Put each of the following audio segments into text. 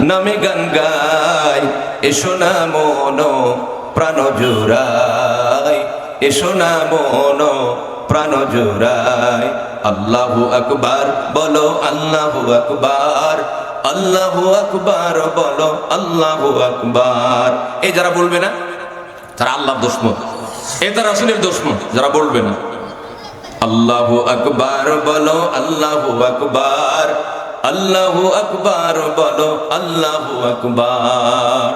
নামে গান গাই, এসো না মন প্রাণ জোড়াই, এসো না মন প্রাণ জোড়াই। আল্লাহু আকবার, বলো আল্লাহু আকবার আল্লাহু আকবার, বলো আল্লাহু আকবার। এই যারা বলবে না, তারা আল্লাহ দুশ্মন। এ তারা রাসূলের দুশ্মন, যারা বলবে না। আল্লাহু আকবার, বলো আল্লাহু আকবার। আল্লাহু আকবার বলো, আল্লাহু আকবার।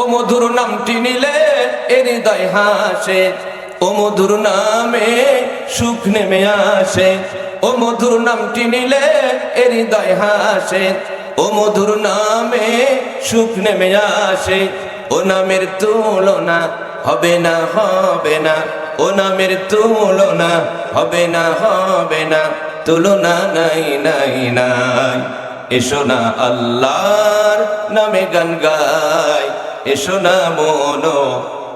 ও মধুর নামটি নিলে এ হৃদয় হাসে, ও মধুর নামে সুখ নেমে আসে। ও মধুর নামটি নিলে এ হৃদয় হাসে, ও মধুর নামে সুখ নেমে আসে। ও নামের তুলনা হবে না হবে না। ও নামের তুলনা হবে না হবে না, তুলনা নাই নাই নাই। এসো না আল্লাহর নামে গান গাই, এসো না মন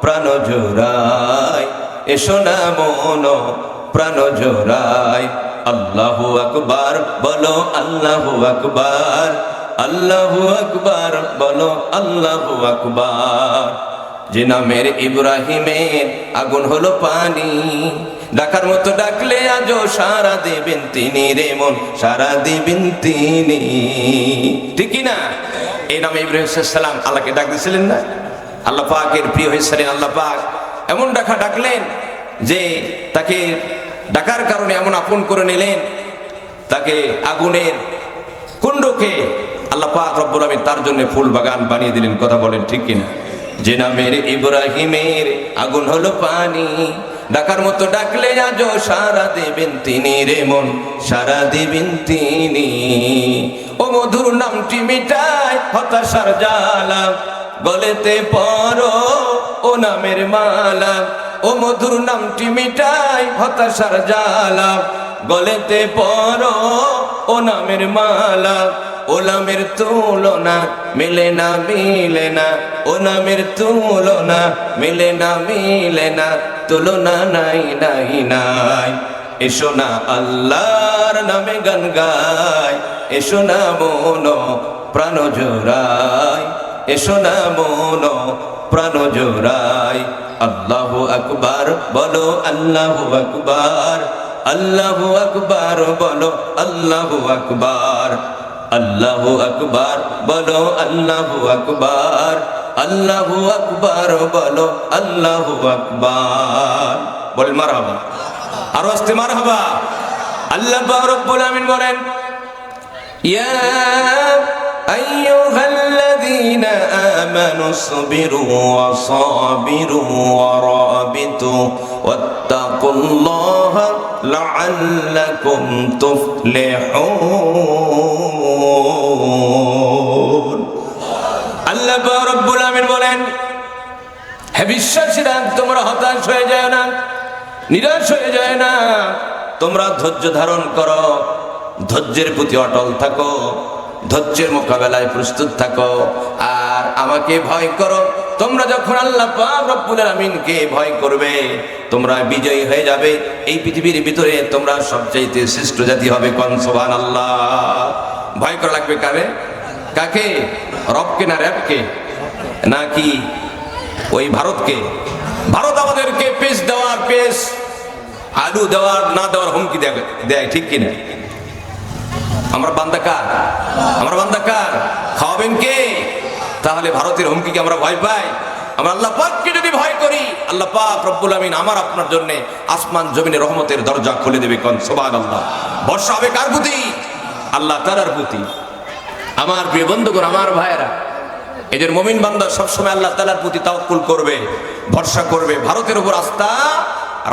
প্রাণ জোড়াই, এসো না মন প্রাণ জোড়াই। আল্লাহু আকবার, বলো আল্লাহু আকবার আল্লাহু আকবার, বলো আল্লাহু আকবার। যে নামের ইব্রাহিমের আগুন হলো পানি। ডাকার মতো ডাকলে আজও সারা দেবেন তিনি রে মন, সারা দেবেন তিনি। ঠিকই না এই নামে ইব্রাহিম আল্লাহকে ডাক দিয়েছিলেন না? আল্লাহ পাকের প্রিয় হয়েছিলেন আল্লাহ পাক। এমন ডাকা ডাকলেন যে তাকে ডাকার কারণে এমন আপন করে নিলেন। তাকে আগুনের কুণ্ডকে আল্লাহ পাক রব্বুল আমিন তার জন্য ফুল বাগান বানিয়ে দিলেন। কথা বলেন ঠিক কিনা? যে নামের ইব্রাহিমের আগুন হলো পানি। ডাকার মতো ডাকলে আজও সারা দেবেন তিনি রে মন, সারা দেবেন তিনি। ও মধুর নামটি মিটায় হতাশার জ্বালা, গলেতে পর ও নামের মালা। ও মধুর নামটি মিটাই হতাশার জ্বালা গলেতে পরো, ও নামের মালা, ও নামের তুলনা, মিলে না মিলে না, ও নামের তুলনা, মিলে না মিলে না, তুলনা নাই নাই নাই। এসো না আল্লাহর নামে গান গায় এসো না মন প্রাণ জোড়ায় এসো না মন প্রাণ জোড়াই। আল্লাহু আকবার, বলো আল্লাহু আকবার। আল্লাহু আকবার, বলো আল্লাহু আকবার। আল্লাহু আকবার, বলো আল্লাহু আকবার। আল্লাহু আকবার, বলো আল্লাহু আকবার। বল মারহাবা। আরও আসতে মারহাবা। আল্লাহ রব্বুল আমিন বলেন, ইয়া أيها الذين آمنوا اصبروا وصابروا ورابطوا واتقوا الله لعلكم تفلحون আল্লাহ পাক রব্বুল আমিন বলেন হে বিশ্বাসীরা তোমরা হতাশ হয়ে যায় না নিরাশ হয়ে যায় না তোমরা ধৈর্য ধারণ করো ধৈর্যের প্রতি অটল থাকো ধৈর্যের মোকাবেলায় প্রস্তুত থাকো। আর আমাকে ভয় করো। তোমরা যখন আল্লাহ আমিনকে ভয় করবে, তোমরা বিজয়ী হয়ে যাবে। এই পৃথিবীর ভিতরে তোমরা সবচাইতে শ্রেষ্ঠ জাতি হবে কন? আল্লাহ ভয় করা লাগবে কারে? কাকে? রবকে না র্যাবকে? নাকি ওই ভারতকে? ভারত আমাদেরকে পেশ দেওয়ার, পেশ আলু দেওয়ার, না দেওয়ার হুমকি দেয়, ঠিক কিনা? আমরা বান্দা কার আমরা বান্দা কার খাওয়াবেন কে? তাহলে ভারতের হুমকিকে আমরা ভয় পাই। আমরা আল্লাহ পাককে যদি ভয় করি, আল্লাহ পাক রব্বুল আমিন আমার আপনার জন্য আসমান জমিনে রহমতের দরজা খুলে দেবে কোন? সোবান আল্লাহ বর্ষা হবে কার প্রতি? আল্লাহ তারার প্রতি। আমার প্রিয় বন্ধুগণ, আমার ভাইয়েরা, এদের মমিন বান্দা সবসময় আল্লাহ তালার প্রতি তাওকুল করবে, ভরসা করবে, ভারতের উপর আস্থা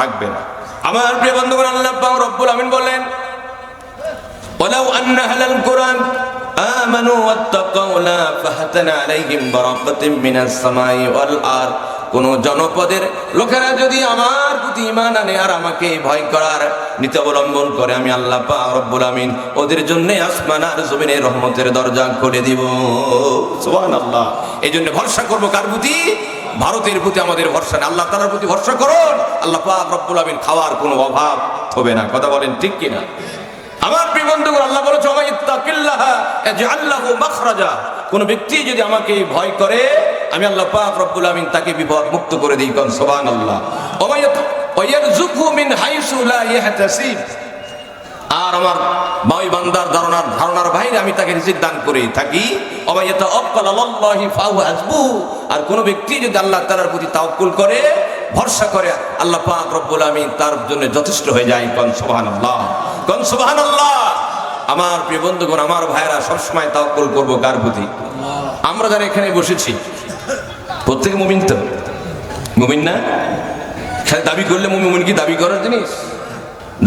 রাখবে না। আমার প্রিয় বন্ধুগণ, আল্লাহ রব্বুল আমিন বলেন ولو أن أهل القرآن آمنوا واتقوا لا فهتنا عليهم بركة من السماء والأرض কোন জনপদের লোকেরা যদি আমার প্রতি ইমান আনে আর আমাকে ভয় করার নীতি অবলম্বন করে আমি আল্লাহ পাক রব্বুল আমিন ওদের জন্য আসমান আর জমিনের রহমতের দরজা খুলে দিব সুবহানাল্লাহ এই জন্য ভরসা করব কার প্রতি ভারতের প্রতি আমাদের ভরসা নেই আল্লাহ তাআলার প্রতি ভরসা করুন আল্লাহ পাক রব্বুল আমিন খাওয়ার কোনো অভাব হবে না কথা বলেন ঠিক কিনা আমার প্রিয় বন্ধুগণ, আল্লাহ বলেছে মাখরাজা। কোন ব্যক্তি যদি আমাকে ভয় করে, আমি আল্লাহ পাক রব্বুল আমিন তাকে বিপদ মুক্ত করে দেই কোন লা ইয়াহতাসিব আর আমার বাই বান্দার ধারণার ধারণার বাইরে আমি তাকে রিজিক দান করে থাকি। আল্লাহি আর কোন ব্যক্তি যদি আল্লাহ তাআলার প্রতি তাওয়াক্কুল করে, ভরসা করে, আল্লাহ পাক রব্বুল আমিন তার জন্য যথেষ্ট হয়ে যায় কোন সুবহানাল্লাহ। সুবহানাল্লাহ। আমার প্রিয় বন্ধুগণ, আমার ভাইরা সবসময় তাওয়াক্কুল করব কার প্রতি? আমরা যারা এখানে বসেছি, প্রত্যেকে মুমিন তো? মুমিন না? খালি দাবি করলে মুমিন কি দাবি করার জিনিস?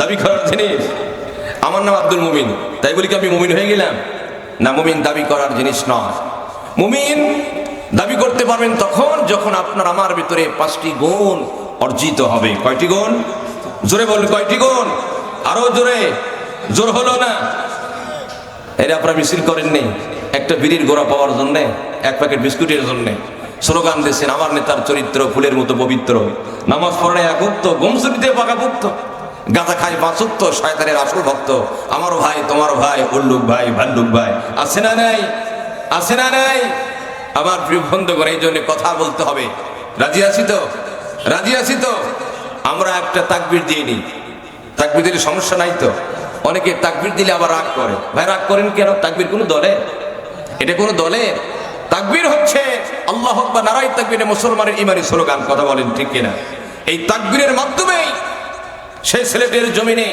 দাবি করার জিনিস? আমার নাম আব্দুল মুমিন। তাই বলি কি আমি মুমিন হয়ে গেলাম? না, মুমিন দাবি করার জিনিস নয়। মুমিন দাবি করতে পারবেন তখন যখন আপনার আমার ভিতরে পাঁচটি গুণ অর্জিত হবে। কয়টি গুণ? জোরে বলুন, কয়টি গুণ? আরও জোরে, জোর হলো না? এরা আপনারা মিছিল করেননি? একটা বিড়ির গোড়া পাওয়ার জন্য, এক প্যাকেট বিস্কুটের জন্য। স্লোগান দিয়েছেন, আমার নেতার চরিত্র ফুলের মতো পবিত্র। নামাজ পড়ে একত্র গমসুরিতে পাকাপুক্ত। গাঁজা খাই বাঁচত্ব শয়তানের আসল ভক্ত। আমার ভাই, তোমার ভাই, উল্লুক ভাই, ভাল্লুক ভাই। আছে না নাই? আছে না নাই? আমার প্রিয় বন্ধুগণ, এই জন্য কথা বলতে হবে। রাজি আছি তো? রাজি আছি তো? আমরা একটা তাকবির দিয়ে নিই। তাকবির দিলে সমস্যা নাই তো? অনেকে তাকবির দিলে আবার রাগ করে। ভাই, রাগ করেন কেন? তাকবির কোনো দলে? এটা কোনো দলে? তাকবির হচ্ছে আল্লাহ বা নারাই তাকবিরে মুসলমানের ইমানি স্লোগান, কথা বলেন ঠিক কিনা? এই তাকবিরের মাধ্যমেই সেই সিলেটের জমিনে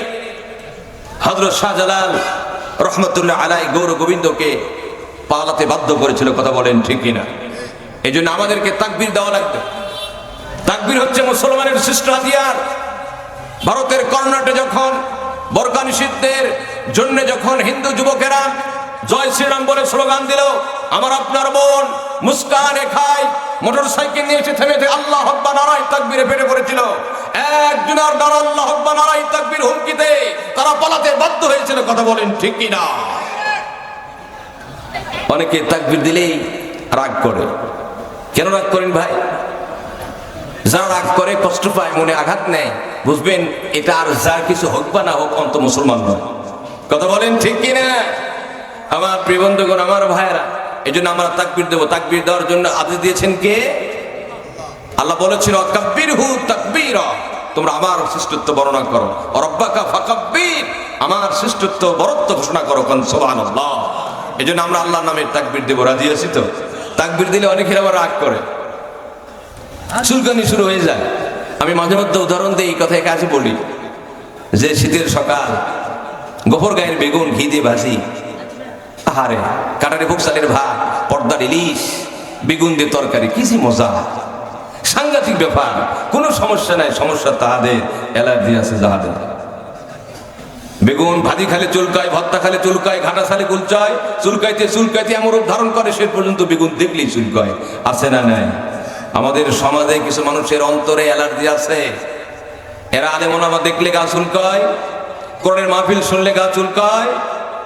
হজরত শাহজালাল রহমতুল্লাহ আলাই গৌর গোবিন্দকে পালাতে বাধ্য করেছিল, কথা বলেন ঠিক কিনা? এই জন্য আমাদেরকে তাকবির দেওয়া লাগবে। তাকবির হচ্ছে মুসলমানের শ্রেষ্ঠ হাতিয়ার। ভারতের কর্ণাটে যখন বরকা নিষিদ্ধের জন্য যখন হিন্দু যুবকেরা জয় শ্রীরাম বলে স্লোগান দিল, আমার আপনার বোন মুস্কানে খাই মোটর সাইকেল নিয়ে এসে থেমে থেকে আল্লাহ হব্বা নারাই তাকবিরে ফেটে পড়েছিল। একজনের দ্বারা আল্লাহ হব্বা নারাই তাকবির হুমকিতে তারা পালাতে বাধ্য হয়েছিল, কথা বলেন ঠিক কিনা অনেকে তাকবির দিলেই রাগ করে। কেন রাগ করেন ভাই? যারা রাগ করে কষ্ট পায়, মনে আঘাত নেয়। বুঝবেন, এটা আর যার কিছু হোক বা না হোক, অন্ত মুসলমান নয়। কথা বলেন ঠিক কিনা? আমার প্রিয় বন্ধুগণ, আমার ভাইয়েরা এই জন্য আমরা তাকবির দেবো। তাকবির দেওয়ার জন্য আদেশ দিয়েছেন কে? আল্লাহ বলেছিল কাব্বির হু তাকবীর। তোমরা আমার শ্রেষ্ঠত্ব বর্ণনা করো। রব্বাকা ফাকাব্বির। আমার শ্রেষ্ঠত্ব বরত্ব ঘোষণা করো, কান সুবহানাল্লাহ। এই জন্য আমরা আল্লাহর নামের তাকবির দেবো। রাজি আছি তো? তাকবির দিলে অনেকের আবার রাগ করে। চুলকানি শুরু হয়ে যায়। আমি মাঝে মধ্যে উদাহরণ দিই এই কথায় কাছে বলি যে শীতের সকাল গোবর গায়ের বেগুন, ঘি দিয়ে ভাজি। আহারে, কাটারে ভোগসালের ভাত, পর্দার ইলিশ, বেগুন দিয়ে তরকারি, কি মজা। সাংঘাতিক ব্যাপার, কোনো সমস্যা নাই, সমস্যা তাহাদের, অ্যালার্জি আছে যাহাদের। বেগুন ভাজি খালে চুলকায় ভত্তা খালে চুলকায়, ঘাটা সালে কুলচায়, চুলকাইতে চুলকাইতে এমন রূপ ধারণ করে, সে পর্যন্ত বেগুন দেখলেই চুলকায়। আছে না নাই? আমাদের সমাজে কিছু মানুষের অন্তরে অ্যালার্জি আছে। এরা আলেমনামা দেখলে গা চুলকায়, কোরআনের মাহফিল শুনলে গা চুলকায়,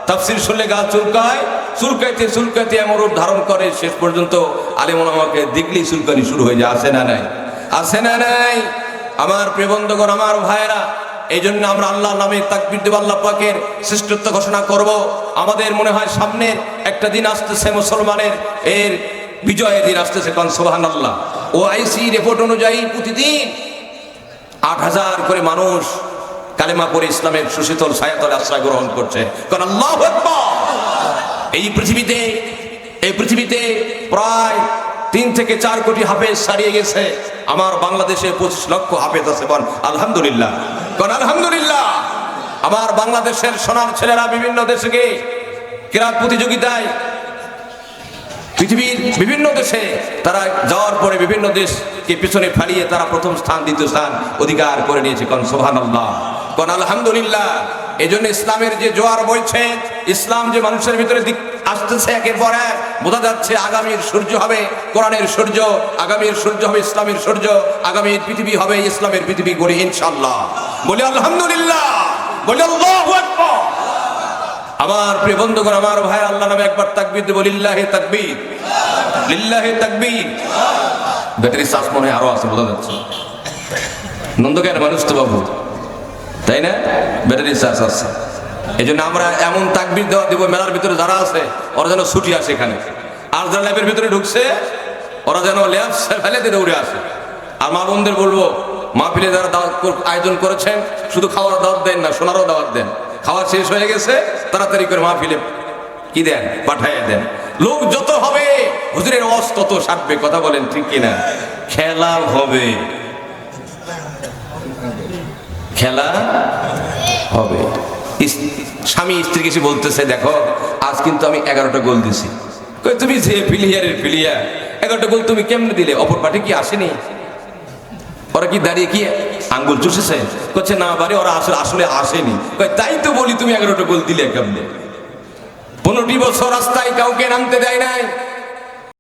তাফসির শুনলে গা চুলকায়, চুলকাইতে চুলকাইতে এমন রূপ ধারণ করে, শেষ পর্যন্ত আলেমনামাকে দেখলেই চুলকানি শুরু হয়ে যায়। আছে না নাই? আছে না নাই? আমার প্রেবন্ধগণ আমার ভাইয়েরা এই জন্য আমরা আল্লাহ নামে তাকবির দেব, আল্লাহ পাকের শ্রেষ্ঠত্ব ঘোষণা করব। আমাদের মনে হয় সামনের একটা দিন আসতেছে মুসলমানের, এর বিজয়ের দিন আসতেছে কারণ সোহান আল্লাহ ও আইসি রিপোর্ট অনুযায়ী প্রতিদিন আট হাজার করে মানুষ কালেমা পরে ইসলামের সুশীতল ছায়াতলে আশ্রয় গ্রহণ করছে। কারণ আল্লাহ এই পৃথিবীতে এই পৃথিবীতে প্রায় তিন থেকে চার কোটি হাফেজ ছাড়িয়ে গেছে। আমার বাংলাদেশে পঁচিশ লক্ষ হাফেজ আছে বল। আলহামদুলিল্লাহ। কারণ আলহামদুলিল্লাহ! আমার বাংলাদেশের সোনার ছেলেরা বিভিন্ন দেশে গিয়ে ক্রীড়া প্রতিযোগিতায় পৃথিবীর বিভিন্ন দেশে তারা যাওয়ার পরে বিভিন্ন দেশকে পিছনে ফালিয়ে তারা প্রথম স্থান, দ্বিতীয় স্থান অধিকার করে নিয়েছে। কন সোহান আল্লাহ কন আলহামদুলিল্লাহ। এই জন্য ইসলামের যে জোয়ার বইছে, ইসলাম যে মানুষের ভিতরে আসতেছে একের পর এক, বোঝা যাচ্ছে আগামীর সূর্য হবে কোরআনের সূর্য, আগামীর সূর্য হবে ইসলামের সূর্য, আগামীর পৃথিবী হবে ইসলামের পৃথিবী গড়ে ইনশাল্লাহ বলি আলহামদুলিল্লাহ, বলি আল্লাহ আমার প্রিয় বন্ধুগণ, আমার ভাই আল্লাহ নামে একবার তাকবীর দেবো, লিল্লাহে তাকবীর। লিল্লাহে তাকবীর। ব্যাটারি চার্জ মনে হয় আরও আছে, বোঝা যাচ্ছে। নন্দকের মানুষ তো বাবু। তাই না? ব্যাটারি চার্জ আছে। এই জন্য আমরা এমন তাকবির দেওয়া দিব, মেলার ভিতরে যারা আছে, ওরা যেন ছুটি আসে এখানে। আর যারা ল্যাবের ভিতরে ঢুকছে, ওরা যেন ল্যাব ফেলে দিয়ে দৌড়ে আসে। আর মা বোনদের বলব, মাহফিলে যারা দাওয়াত আয়োজন করেছেন, শুধু খাওয়ার দাওয়াত দেন না সোনারও দাওয়াত দেন। খাওয়া শেষ হয়ে গেছে, তাড়াতাড়ি করে মাহফিলে কি দেন? পাঠাইয়া দেন। লোক যত হবে, হুজুরের অস তত সারবে, কথা বলেন ঠিক কিনা? খেলা হবে। খেলা হবে। স্বামী, স্ত্রী কিছু বলতেছে, দেখো, আজ কিন্তু আমি এগারোটা গোল দিছি। তুমি যে প্লেয়ারের প্লেয়ার এগারোটা গোল তুমি কেমনে দিলে? অপর পার্টি কি আসেনি? ওরা কি দাঁড়িয়ে কি আঙ্গুল চুষেছে। করছে না বারে, ওরা আসলে আসলে আসেনি। তাই তো বলি, তুমি এগারোটা গোল দিলে কেমনে? পনেরোটি বছর রাস্তায় কাউকে নামতে দেয় নাই,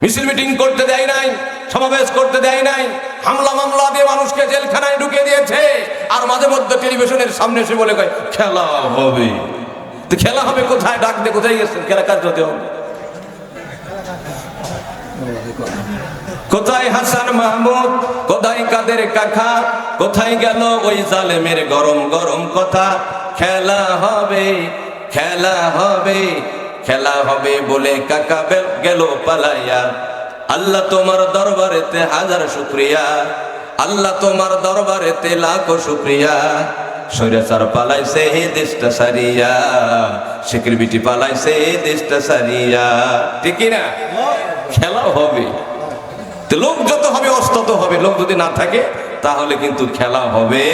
মিছিল মিটিং করতে দেয় নাই, সমাবেশ করতে দেয় নাই, হামলা মামলা দিয়ে মানুষকে জেলখানায় ঢুকে দিয়েছে, আর মাঝে মধ্যে টেলিভিশনের সামনে এসে বলে কয়, খেলা হবে। তো খেলা হবে কোথায়? ডাক দিয়ে কোথায় গেছেন? খেলা কাজ হতে হবে। কোথায় হাসান মাহমুদ? কোথায় কাদের কাকা? কোথায় গেল ওই জালেমের গরম গরম কথা? খেলা হবে খেলা হবে খেলা হবে বলে কাকা গেল পালাইয়া। আল্লাহ তোমার দরবারেতে হাজার শুক্রিয়া। আল্লাহ তোমার দরবারেতে লাখো শুক্রিয়া। সৈরাচার পালাইছে হে দেশটা সারিয়া। সিকিউরিটি পালাইছে হে দেশটা সারিয়া। ঠিক না খেলা হবে। তো লোক যত হবে অস্তত হবে। লোক যদি না থাকে, তাহলে কিন্তু খেলা হবে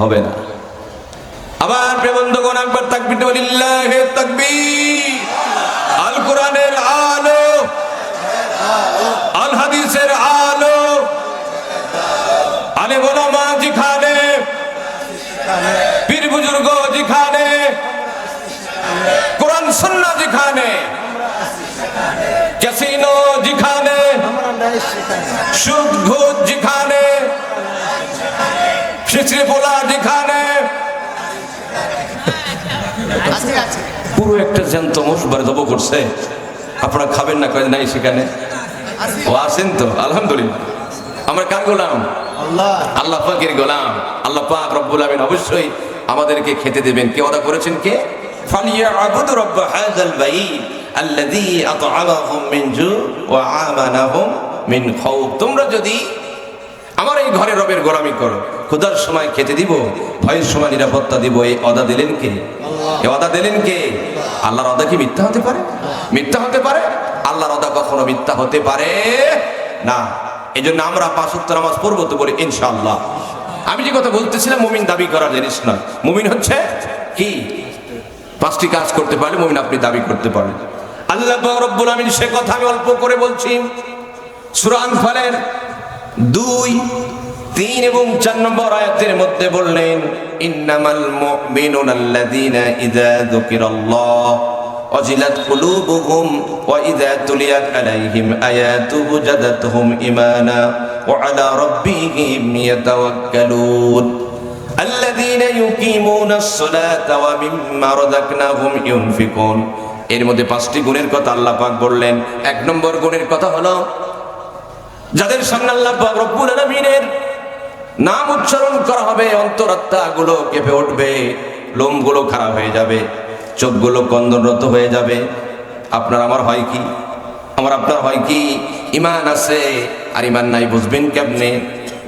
হবে না। আবার প্রেবন্ধগণ একবার তাকবির তাকবীর আল কোরআনের আলো আল হাদিসের আলো। আলে ওলামা যেখানে, পীর বুজুর্গ যেখানে, কোরআন সুন্নাহ যেখানে, ক্যাসিনো যেখানে। সুদ ঘুষ যেখানে খিচড়ি পোলা যেখানে। পুরো একটা জ্যান্ত মশবার জব করছে। আপনারা খাবেন না কয়েক নাই সেখানে? ও আসেন তো আলহামদুলিল্লাহ। আমরা কার গোলাম? আল্লাহ। পাকের গোলাম। আল্লাহ পাক রব্বুল আমিন অবশ্যই আমাদেরকে খেতে দেবেন। কে ওরা করেছেন কে? ফালিয়াবুদু রব্ব হাযাল বাইত আল্লাযী আত'আমাহুম মিন জু ওয়া আমানাহুম মিন তোমরা যদি আমার এই ঘরে রবের গোলামি করো ক্ষুধার সময় খেতে দিব ভয়ের সময় নিরাপত্তা দিব এই অদা দিলেন কে? এ অদা দিলেন কে? আল্লাহর অদা কি মিথ্যা হতে পারে? মিথ্যা হতে পারে? আল্লাহর অদা কখনো মিথ্যা হতে পারে? না। এই জন্য আমরা পাঁচ উত্তর নামাজ পড়ব তো বলি ইনশাআল্লাহ। আমি যে কথা বলতেছিলাম মুমিন দাবি করার জিনিস নয়। মুমিন হচ্ছে কি? পাঁচটি কাজ করতে পারলে মুমিন আপনি দাবি করতে পারেন আল্লাহ রব্বুল আমিন সে কথা আমি অল্প করে বলছি। সুরান ফলের দুই তিন এবং চার নম্বর আয়াতের মধ্যে বললেন ইন্নামাল মুমিনুনা আল্লাযীনা ইযা যুকিরাল্লাহ ওয়াজিলাত কুলুবুহুম ওয়া ইযা তুলিয়াত আলাইহিম আয়াতুহু জাদাতহুম ঈমানা ওয়া আলা রাব্বিহিম ইয়াতাওয়াক্কালুন الذين يقيمون الصلاة ومما رزقناهم ينفقون এর মধ্যে পাঁচটি গুণের কথা আল্লাহ পাক বললেন এক নম্বর গুণের কথা হলো যাদের সামনে আল্লাহ রব্বুল নাম উচ্চারণ করা হবে অন্তরাত্মা গুলো কেঁপে উঠবে, লোমগুলো খারাপ হয়ে যাবে, চোখগুলো কন্দনরত হয়ে যাবে। আপনার আমার হয় কি? আমার আপনার হয় কি? ইমান আছে, আর ইমান নাই, বুঝবেন কেমনে?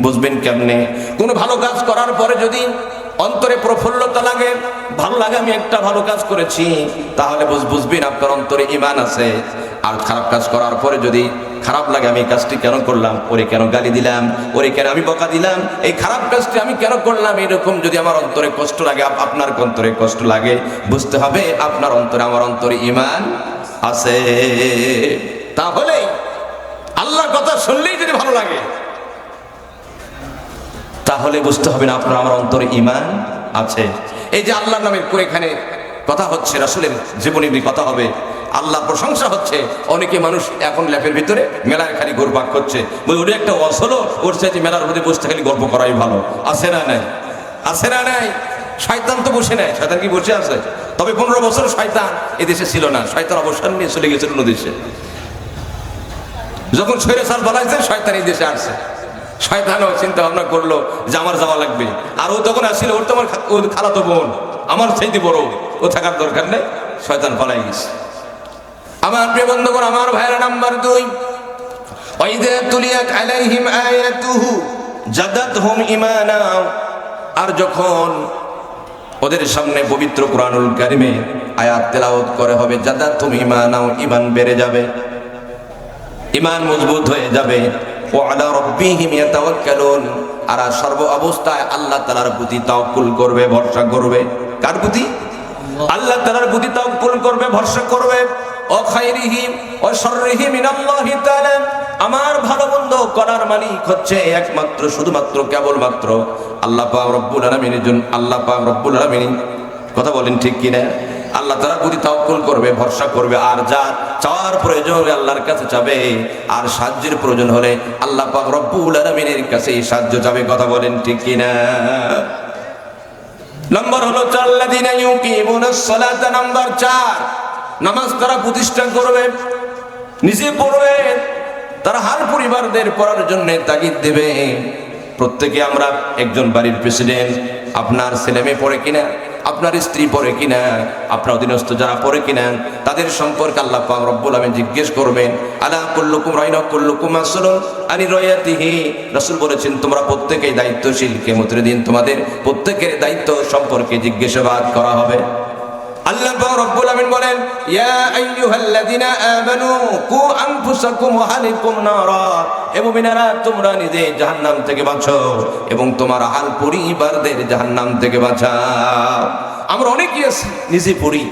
বুঝবেন কেমনে? কোনো ভালো কাজ করার পরে যদি অন্তরে প্রফুল্লতা লাগে, ভালো লাগে, আমি একটা ভালো কাজ করেছি, তাহলে বুঝ- বুঝবেন আপনার অন্তরে ইমান আছে। আর খারাপ কাজ করার পরে যদি খারাপ লাগে, আমি এই কাজটি কেন করলাম? ওরে কেন গালি দিলাম? ওরে কেন আমি বকা দিলাম? এই খারাপ কাজটি আমি কেন করলাম? এরকম যদি আমার অন্তরে কষ্ট লাগে আপনার অন্তরে কষ্ট লাগে, বুঝতে হবে আপনার অন্তরে, আমার অন্তরে ইমান আছে। তাহলে তাহলে বুঝতে হবে না আপনার আমার অন্তরে ইমান আছে। এই যে আল্লাহর নামে করে এখানে কথা হচ্ছে, রাসুলের জীবনী কথা হবে। আল্লাহ প্রশংসা হচ্ছে, অনেকে মানুষ এখন ল্যাপের ভিতরে মেলায় খালি ঘুরপাক করছে। বলে ওটা একটা ওয়াজ হলো, ওর চাইছে মেলার মধ্যে বসতে খালি গল্প করাই ভালো। আছে না নাই? আছে না নাই? শয়তান তো বসে নেয় শয়তান কি বসে আছে? তবে পনেরো বছর শয়তান এদেশে ছিল না। শয়তান অবসর নিয়ে চলে গেছিল অন্য দেশে। যখন শরীরে সার বানাইছে শয়তান এই দেশে আসছে। শয়তানও চিন্তা ভাবনা করল যে আমার যাওয়া লাগবে। আর ও তখন আসছিল, ওর তো আমার ওর খালাতো বোন, আমার চাইতে বড়, ও থাকার দরকার নেই, শয়তান পালাই গেছে। আমার প্রিয় বন্ধুগণ, আমার ভাইয়ের নাম্বার দুই আর যখন ওদের সামনে পবিত্র কোরআনুল কারিমে আয়াত তেলাওয়াত করে হবে, জাদাতহুম ঈমানাও, ঈমান বেড়ে যাবে, ঈমান মজবুত হয়ে যাবে। ও আলা রব্বিহিম ইয়াতাওয়াক্কালুন। আর সর্ব অবস্থায় আল্লাহ তাআলার প্রতি তাওয়াক্কুল করবে, ভরসা করবে। কার প্রতি? আল্লাহ তাআলার প্রতি তাওয়াক্কুল করবে, ভরসা করবে। ও খাইরিহি ও শাররিহি মিনাল্লাহি তাআলা। আমার ভালো মন্দ করার মালিক হচ্ছে একমাত্র, শুধুমাত্র, কেবলমাত্র আল্লাহ পাক রব্বুল আলামিনের জন্য আল্লাহ পাক রব্বুল আলামিন। কথা বলেন ঠিক কিনা? আল্লাহ তাআলার প্রতি তাওয়াক্কুল করবে, ভরসা করবে, আর যা চাওয়ার প্রয়োজন হলে আল্লাহর কাছে যাবে, আর সাহায্যের প্রয়োজন হলে আল্লাহ পাক রব্বুল আলামিনের কাছে সাহায্য যাবে, কথা বলেন ঠিক কিনা? নম্বর হলো সালাতা, নাম্বার 4 নামাজ তারা প্রতিষ্ঠা করবে, নিজে পড়বে, তারা হার পরিবারদের পড়ার জন্য তাগিদ দেবে। প্রত্যেকে আমরা একজন বাড়ির প্রেসিডেন্ট আপনার ছেলে মেয়ে পড়ে কিনা, আপনার স্ত্রী পড়ে কিনা, আপনার অধীনস্থ যারা পড়ে কিনা, তাদের সম্পর্কে আল্লাহ পাক রব্বুল আমিন জিজ্ঞেস করবেন, আলা কুল্লুকুম রাইনা কুল্লুকুম আসলুন আনি রয়াতিহি। রাসূল বলেছেন, তোমরা প্রত্যেকেই দায়িত্বশীল কিয়ামতের দিন তোমাদের প্রত্যেকের দায়িত্ব সম্পর্কে জিজ্ঞাসাবাদ করা হবে। আল্লাহ রব্বুল আমিন বলেন, ইয়া আইয়ুহাল্লাযিনা আমানু, কু আনফুসাকুম ওয়া আহলিকুম নারা। এ মুমিনারা, তোমরা নিজে জাহান্নাম থেকে বাঁচো এবং তোমার আহল পরিবারদের জাহান্নাম থেকে বাঁচাও। আমরা অনেকেই আছি, নিজে পড়ি,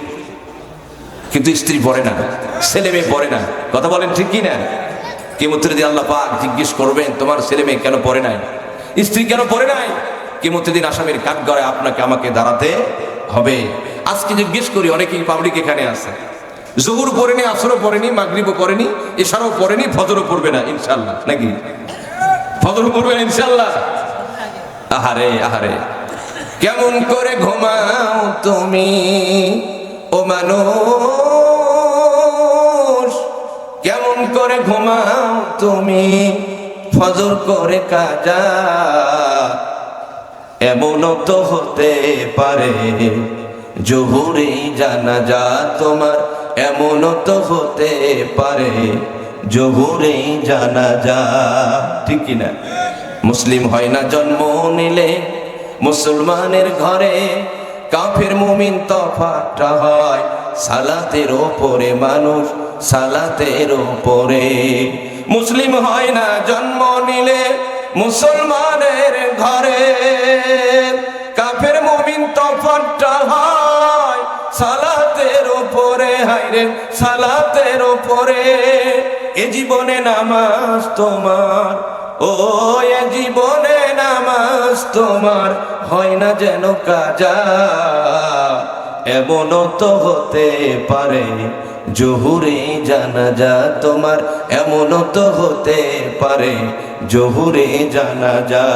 কিন্তু স্ত্রী পড়ে না, ছেলে মেয়ে পড়ে না। কথা বলেন ঠিক কি না কেমতের দিন আল্লাহ পাক জিজ্ঞেস করবেন, তোমার ছেলে মেয়ে কেন পড়ে নাই? স্ত্রী কেন পড়ে নাই? কেমতের দিন আসামের কাঠগড়ায় আপনাকে আমাকে দাঁড়াতে হবে। আজকে জিজ্ঞেস করি, অনেকেই পাবলিক এখানে আছে। জহুর পড়েনি, আসরও পড়েনি, মাগরিবও পড়েনি এছাড়াও পড়েনি, ফজরও পড়বে না ইনশাল্লাহ নাকি? ফজরও পড়বে না ইনশাল্লাহ আহারে আহারে। কেমন করে ঘুমাও তুমি, ও মানুষ? কেমন করে ঘুমাও তুমি, ফজর করে কাজা? এমনও তো হতে পারে। জহুরেই জানা যা তোমার এমনও তো হতে পারে। জহুরেই জানা যা ঠিক কিনা? মুসলিম হয় না জন্ম নিলে মুসলমানের ঘরে। কাফের মুমিন তফাটা হয় সালাতের ওপরে, মানুষ সালাতের ওপরে। মুসলিম হয় না জন্ম নিলে মুসলমানের ঘরে। কাফের সালাতের ওপরে হাইরে সালাতের ওপরে এ জীবনে নামাজ তোমার, ও, এ জীবনে নামাজ তোমার, হয় না যেন কাজা। এমনও তো হতে পারে, জহুরে জানা যা তোমার এমন তো হতে পারে, জহুরে জানা যা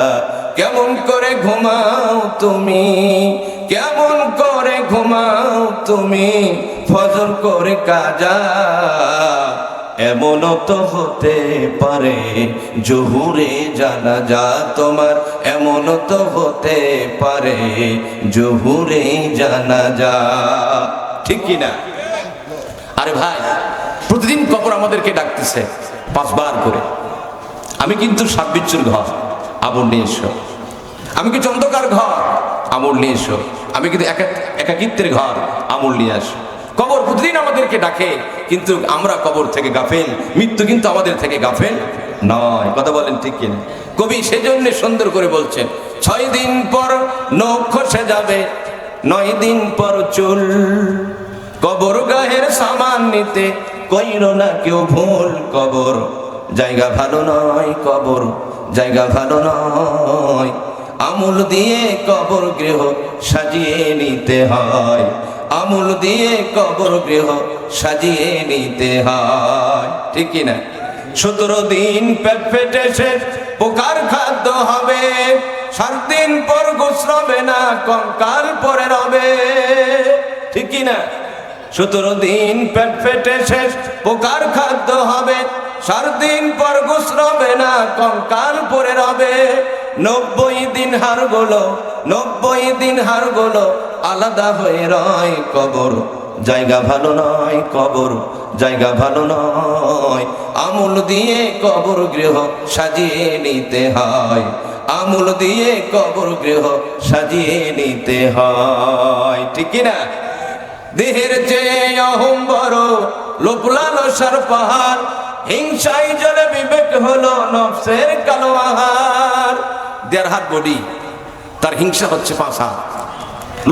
কেমন করে ঘুমাও তুমি কেমন করে ঘুমাও তুমি? ফজর করে কাজা। এমনও তো হতে পারে জহুরে জানা যা তোমার। এমনও তো হতে পারে জহুরে জানা যা ঠিক কি না? আরে ভাই, প্রতিদিন কবর আমাদেরকে ডাকতেছে পাঁচবার করে। আমি কিন্তু সাত বিচ্ছুর ঘর আবর নিয়ে আমি কি অন্ধকার ঘর? আমল নিয়ে এসো। আমি কিন্তু একা- একাকিত্বের ঘর, আমল নিয়ে আসো। কবর প্রতিদিন আমাদেরকে ডাকে, কিন্তু আমরা কবর থেকে গাফেল, মৃত্যু কিন্তু আমাদের থেকে গাফেল নয়। কথা বলেন ঠিক কিনা? কবি সেজন্য সুন্দর করে বলছেন, ছয় দিন পর নখ খসে যাবে, নয় দিন পর চুল। কবর গাহের সামান নিতে কইর না কেউ ভুল কবর। জায়গা ভালো নয় কবর, জায়গা ভালো নয় আমুল দিয়ে কবর গৃহ সাজিয়ে নিতে হয়। আমুল দিয়ে কবর গৃহ সাজিয়ে নিতে হয়। ঠিক না? সতেরো দিন পেট শেষ পোকার খাদ্য হবে। সাত দিন পর গোসরবে না, কঙ্কাল পরে রবে। ঠিক না? সতেরো দিন পেট পেটে শেষ পোকার খাদ্য হবে। সাত দিন পর গুসরবে না, কঙ্কাল পরে রবে। নব্বই দিন হার গোলো, নব্বই দিন হার গোলো, আলাদা হয়ে রয় কবর। জায়গা ভালো নয় কবর, জায়গা ভালো নয়। আমুল দিয়ে কবর গৃহ সাজিয়ে নিতে হয়। আমুল দিয়ে কবর গৃহ সাজিয়ে নিতে হয়। ঠিক না? দেহের চেয়ে অহম বড় লোপলালো সার পাহাড় হিংসাই জলে বিবেক হলো নফসের কালো আহার দেড় হাত বডি, তার হিংসা হচ্ছে পাঁচ হাত।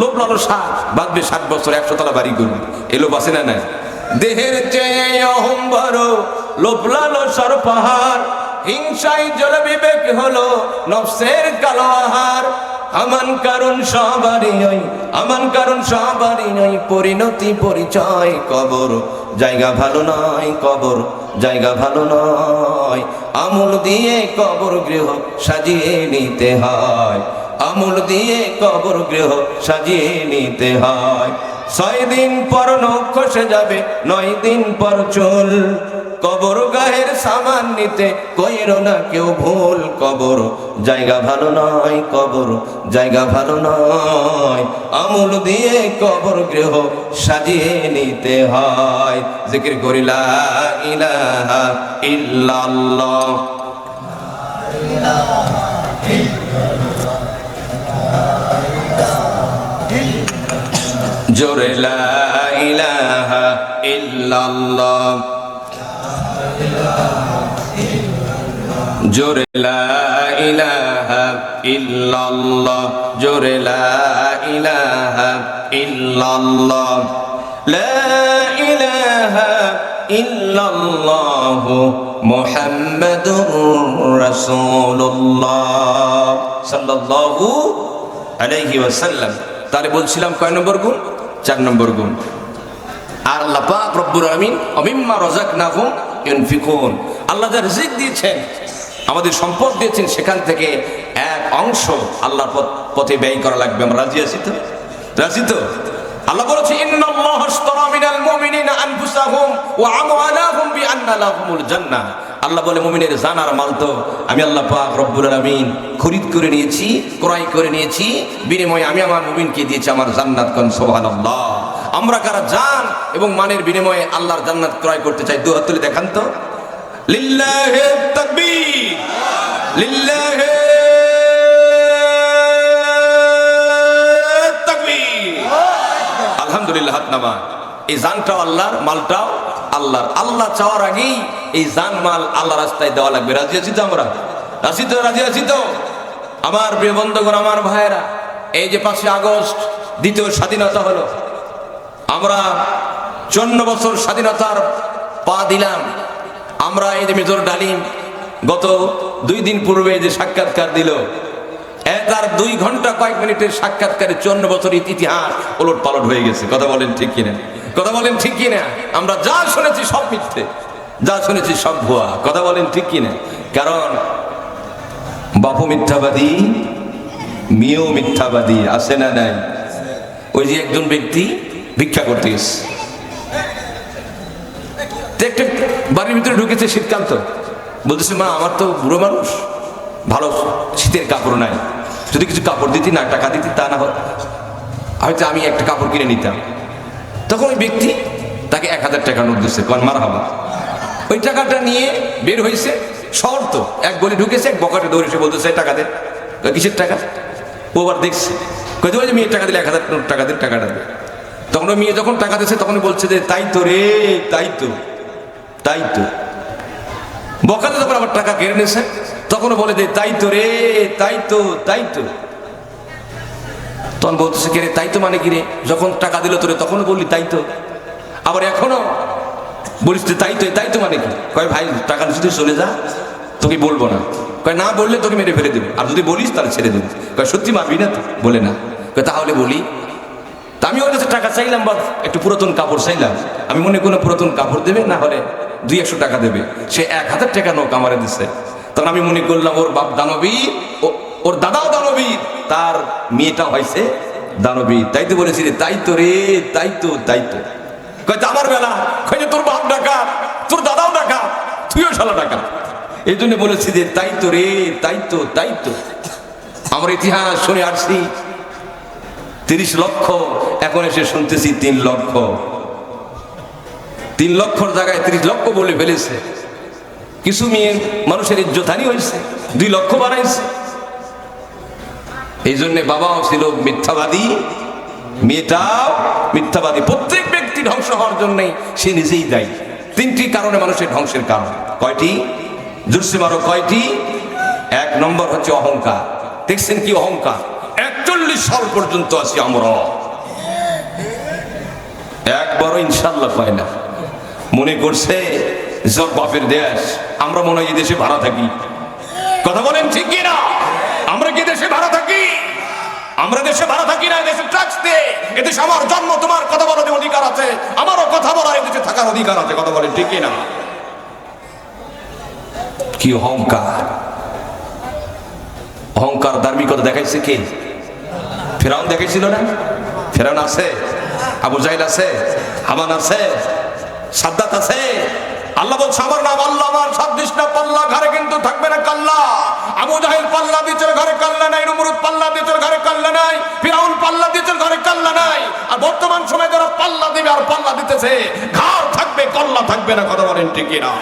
লোভ সাত বাঁধবে ষাট বছর, একশো তলা বাড়ি করবে। এলো বাসে না নাই? দেহের চেয়ে অহম্বর লোভ লালো সর পাহাড়। হিংসাই জল বিবেক হলো নফসের কালো আহার আমান কারণ সবারই ওই আমান কারণ সবারই ওই পরিণতি পরিচয় কবর। জায়গা ভালো নয় কবর, জায়গা ভালো নয়। আমুল দিয়ে কবর গৃহ সাজিয়ে নিতে হয়। আমুল দিয়ে কবর গৃহ সাজিয়ে নিতে হয়। ছয় দিন পর নক্ষ যাবে নয় দিন পর চুল। কবর গায়ের সামান নিতে কইর না কেউ ভুল কবর। জায়গা ভালো নয় কবর, জায়গা ভালো নয়। আমুল দিয়ে কবর গৃহ সাজিয়ে নিতে হয়। জিকির করিলা ইলাহা ইল্লাল্লাহ। জোরে লা ইলাহা ইল্লাল্লাহ। জোরে লা ইলাহা ইল্লাল্লাহ, জোরে লা ইলাহা ইল্লাল্লাহ। লা ইলাহা ইল্লাল্লাহ মুহাম্মাদুর রাসূলুল্লাহ সাল্লাল্লাহু আলাইহি ওয়াসাল্লাম। তারে বলছিলাম কয় নম্বর গুণ? চার নম্বর গুণ। আর আল্লাহ পাক রব্বুল আমিন অমিম্মা রাযাকনাহুম ইউনফিকুন আল্লাহ যা রিজিক দিয়েছেন, আমাদের সম্পদ দিয়েছেন, সেখান থেকে এক অংশ আল্লাহর পথ- ব্যয় করা লাগবে। আমরা রাজি আছি তো? রাজি তো? আল্লাহ বলেছে, ইন্নাল্লাহ আশতারা মিনাল মুমিনিনা আনফুসাহুম ওয়া আমওয়ালাহুম বিআন্না লাহুমুল জান্নাহ। আল্লাহ বলে, মুমিনের জান আর মাল তো আমি আল্লাহ পাক রব্বুল আলামিন খরিদ করে নিয়েছি, ক্রয় করে নিয়েছি। বিনিময়ে আমি আমার মুমিনকে দিয়েছি, আমার জান্নাত কোন, সুবহানাল্লাহ। আমরা কারা জান এবং মানের বিনিময়ে আল্লাহর জান্নাত ক্রয় করতে চাই দু হাত তুলে দেখান তো। লিল্লাহি তাকবীর। লিল্লাহি আলহামদুলিল্লাহ হাত নামা এই জানটাও আল্লাহর, মালটাও আল্লাহর। আল্লাহ চাওয়ার আগেই এই জান মাল আল্লাহ রাস্তায় দেওয়া লাগবে। রাজি আছি তো আমরা? রাজি তো, রাজি আছি তো? আমার প্রিয় বন্ধুগণ, আমার ভাইয়েরা, এই যে পাঁচই আগস্ট, দ্বিতীয় স্বাধীনতা হলো। আমরা চন্ন বছর স্বাধীনতার পা দিলাম। আমরা এই যে মেজর ডালিম গত দুই দিন পূর্বে যে সাক্ষাৎকার দিল। তার দুই ঘণ্টা কয়েক মিনিটের সাক্ষাৎকারে চন্ন বছর ইতিহাস ওলট পালট হয়ে গেছে। কথা বলেন ঠিক কিনা? কথা বলেন ঠিক কিনা? আমরা যা শুনেছি সব মিথ্যে। যা শুনেছি সব ভুয়া। কথা বলেন ঠিক কিনা? কারণ বাপু মিথ্যাবাদী, মেয়েও মিথ্যাবাদী, আছে না নাই? ওই যে একজন ব্যক্তি ভিক্ষা করতে গেছে। একটা বাড়ির ভিতরে ঢুকেছে শীতকাল তো বলতেছে, মা, আমার তো বুড়ো মানুষ। ভালো শীতের কাপড় নাই। যদি কিছু কাপড় দিতি না, টাকা দিতি, তা না হয়। হয়তো আমি একটা কাপড় কিনে নিতাম। তখন ওই ব্যক্তি তাকে এক হাজার টাকা নোট দিচ্ছে কন মার হবা ওই টাকাটা নিয়ে বের হয়েছে শর্ত এক গলি ঢুকেছে, এক বকাটে দৌড়ে এসে বলতেছে টাকা দে। কিসের টাকা? ও আবার দেখছে। কই দেবো যে মেয়ে টাকা দিলে এক হাজার টাকা দিন টাকাটা দে। তখন ওই মেয়ে যখন টাকা দিচ্ছে তখন বলছে যে, তাই তো রে, তাই তো তাই তো। বকাতে যখন আবার টাকা কেড়ে নিয়েছে তখন বলে দে তাই তো রে, তাই তো তাই তো। তখন বলতেছে, কে রে, তাই তো মানে কি রে? যখন টাকা দিল তোরে তখনও বললি, তাই তো। আবার এখনও বলিস তাই তো তাই তো মানে কি? কয়, ভাই, টাকা যদি চলে যা, তোকে বলব না। কয়, না বললে তোকে মেরে ফেলে দেবে। আর যদি বলিস, তাহলে ছেড়ে দেবে। কয়, সত্যি মারবি না তো? বলে, না। কয়, তাহলে বলি তা আমি ওর কাছে টাকা চাইলাম বা একটু পুরাতন কাপড় চাইলাম। আমি মনে কোনো পুরাতন কাপড় দেবে, না হলে দুই একশো টাকা দেবে। সে এক হাজার টাকা নোক আমারে দিচ্ছে তখন আমি মনে করলাম, ওর বাপ দানবীর, ও- ওর দাদাও দানবীর, তার মেয়েটা হয়েছে দানবীর। তাই তো বলেছি রে তাই তো রে, তাই তো তাই তো। আমার বেলা, কয় তোর বাপ ডাকা তোর দাদাও ডাকা তুইও শালা ডাকা এই জন্য বলেছি যে, তাই তো রে, তাই তো তাই তো। আমার ইতিহাস শুনে আসছি, তিরিশ লক্ষ, এখন এসে শুনতেছি তিন লক্ষ। তিন লক্ষর জায়গায় তিরিশ লক্ষ বলে ফেলেছে। কিছু মেয়ে মানুষের ইজ্জতহানি হয়েছে, দুই লক্ষ বাড়াইছে। এই জন্য বাবাও ছিল মিথ্যাবাদী, মেয়েটাও মিথ্যাবাদী। প্রত্যেক ব্যক্তি ধ্বংস হওয়ার জন্যই সে নিজেই দায়ী। তিনটি কারণে মানুষের ধ্বংসের কারণ। কয়টি? জুরসে মারো কয়টি? এক নম্বর হচ্ছে অহংকার। দেখছেন কি অহংকার? একচল্লিশ সাল পর্যন্ত আছি আমরা। একবারও ইনশাল্লাহ পায় না। মনে করছে সব বাপের দেশ, আমরা মনে হয় দেশে ভাড়া থাকি। কথা বলেন ঠিক কি না? আমরা কি দেশে ভাড়া থাকি? আমরা দেশে ভাড়া থাকি না দেশে ট্যাক্স দে এদেশে আমার জন্ম, তোমার কথা বলার অধিকার আছে, আমারও কথা বলার এদেশে থাকার অধিকার আছে, কথা বলেন ঠিক না? কি অহংকার? অহংকার ধার্মিকতা দেখাইছে কে? ফেরাউন দেখেছিল না? ফেরাউন আছে, আবু জাইল আছে, হামান আছে, সাদ্দাত আছে। আল্লাহ বলছে, আমার নাম আল্লাহ, আমার সাদ্দিস না পাল্লা, ঘরে কিন্তু থাকবে না কাল্লা। আবু জাহিল পাল্লা দিচ্ছে ঘরে কাল্লা নাই, নমরুদ পাল্লা দিচ্ছে ঘরে কাল্লা নাই, ফিরাউন পাল্লা দিচ্ছে ঘরে কাল্লা নাই। আর বর্তমান সময়ে যারা পাল্লা দিবে আর পাল্লা দিতেছে, ঘর থাকবে, কল্লা থাকবে না, কথা বলেন ঠিক না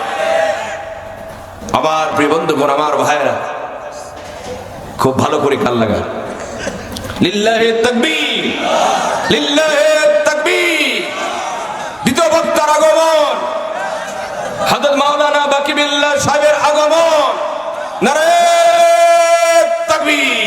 আমার প্রিয় বন্ধুগণ, আমার ভাইয়েরা, খুব ভালো করে কাল লাগা লিল্লাহে তাকবীর লিল্লাহে তাকবীর। দ্বিতীয় বক্তার আগমন। হযরত মাওলানা বাকিবিল্লাহ সাহেবের আগমন। নারে তাকবীর।